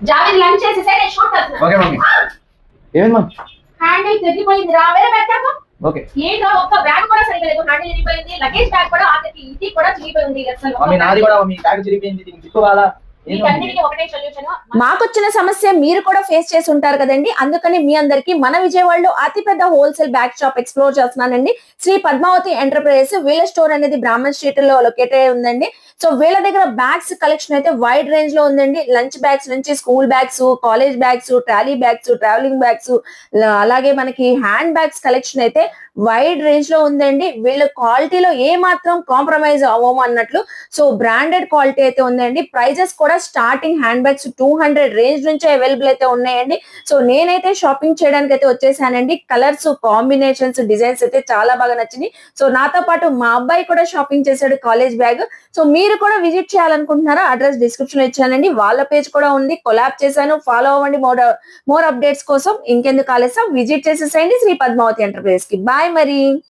Javed lunch చేసేసే నేను shoot okay mummy. ఏమైంది మమ్మీ? హ్యాండిల్ తెగిపోయింది రా. వేరే చెప్పు ఓకే. ఏంటో ఒక్క బ్యాగ్ కూడా సరిగ్గా లేదు. హ్యాండిల్ విరిగిపోయింది లగేజ్ బ్యాగ్ కూడా ఆఖరికి ఇది కూడా చిరిగిపోయింది అసలు. మమ్మీ నాది కూడా మమ్మీ. బ్యాగ్ చిరిగిపోయింది దీనికి దిక్కు కావాలా మాకొచ్చిన సమస్య మీరు కూడా ఫేస్ చేసి ఉంటారు కదండి. అందుకని మీ అందరికి మన విజయవాడలో అతిపెద్ద హోల్సేల్ బ్యాగ్ షాప్ ఎక్స్ప్లోర్ చేస్తున్నానండి. శ్రీ పద్మావతి ఎంటర్ప్రైజెస్ వీళ్ళ స్టోర్ అనేది బ్రాహ్మణ్ స్ట్రీట్లో లొకేట్ అయి ఉందండి. సో వీళ్ళ దగ్గర బ్యాగ్స్ కలెక్షన్ అయితే వైడ్ రేంజ్లో ఉందండి. లంచ్ బ్యాగ్స్ నుంచి school bags college bags trolley bags travelling bags అలాగే మనకి హ్యాండ్ బ్యాగ్స్ కలెక్షన్ అయితే వైడ్ రేంజ్లో ఉందండి. వీళ్ళ క్వాలిటీలో ఏ మాత్రం కాంప్రమైజ్ అవ్వము అన్నట్లు. సో బ్రాండెడ్ క్వాలిటీ అయితే ఉందండి. ప్రైజెస్ కూడా starting hand bags two hundred range నుంచి అవైలబుల్ అయితే ఉన్నాయండి. సో నేనైతే షాపింగ్ చేయడానికి అయితే వచ్చేసానండి. కలర్స్ కాంబినేషన్స్ డిజైన్స్ అయితే చాలా బాగా నచ్చినాయి. సో నాతో పాటు మా అబ్బాయి కూడా షాపింగ్ చేశాడు కాలేజ్ బ్యాగ్ సో మీరు కూడా విజిట్ చేయాలనుకుంటున్నారా? అడ్రస్ డిస్క్రిప్షన్లో ఇచ్చానండి. వాళ్ళ పేజ్ కూడా ఉంది. కొలాబ్ చేశాను. ఫాలో అవ్వండి. మోర్ మోర్ అప్డేట్స్ కోసం ఇంకెందుకు ఆలస్యం? విజిట్ చేసేసేయండి శ్రీ పద్మావతి ఎంటర్ప్రైజెస్కి. బాయ్ మరి.